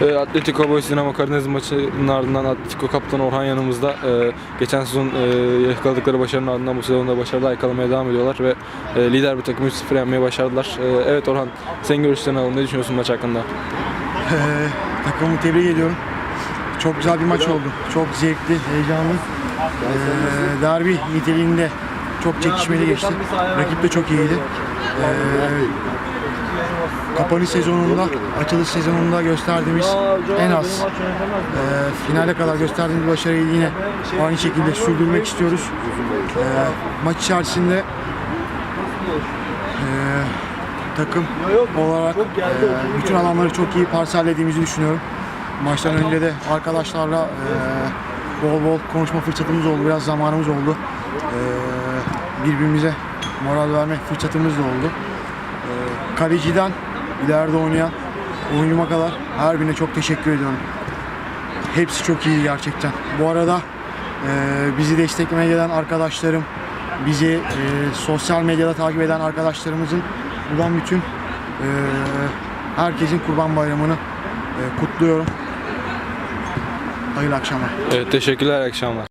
E, Atletico Boys Dinamo Karadeniz maçının ardından Atletico kaptanı Orhan yanımızda. E, geçen sezon e, yakaladıkları başarının ardından bu sezonda başarılar yakalamaya devam ediyorlar ve e, lider bir takımı 3-0 yenmeyi başardılar. E, evet Orhan, senin görüşlerini alalım. Ne düşünüyorsun maç hakkında? Ee, takımımı tebrik ediyorum. Çok güzel bir maç oldu. Çok zevkli, heyecanlı. Ee, derbi niteliğinde çok çekişmeli geçti. Rakip de çok iyiydi. Ee, kapanış sezonunda, açılış sezonunda gösterdiğimiz en az e, finale kadar gösterdiğimiz başarıyı yine aynı şekilde sürdürmek istiyoruz. Ee, maç içerisinde e, takım olarak e, bütün alanları çok iyi parsellediğimizi düşünüyorum. Maçtan önce de arkadaşlarla e, bol bol konuşma fırsatımız oldu, biraz zamanımız oldu. E, birbirimize moral verme fırsatımız da oldu. E, kaleciden ileride oynayan oyuncuma kadar her birine çok teşekkür ediyorum. Hepsi çok iyi gerçekten. Bu arada e, bizi desteklemeye gelen arkadaşlarım, bizi e, sosyal medyada takip eden arkadaşlarımızın buradan bütün e, herkesin Kurban Bayramı'nı kutluyorum. Hayırlı akşamlar. Evet, teşekkürler, akşamlar.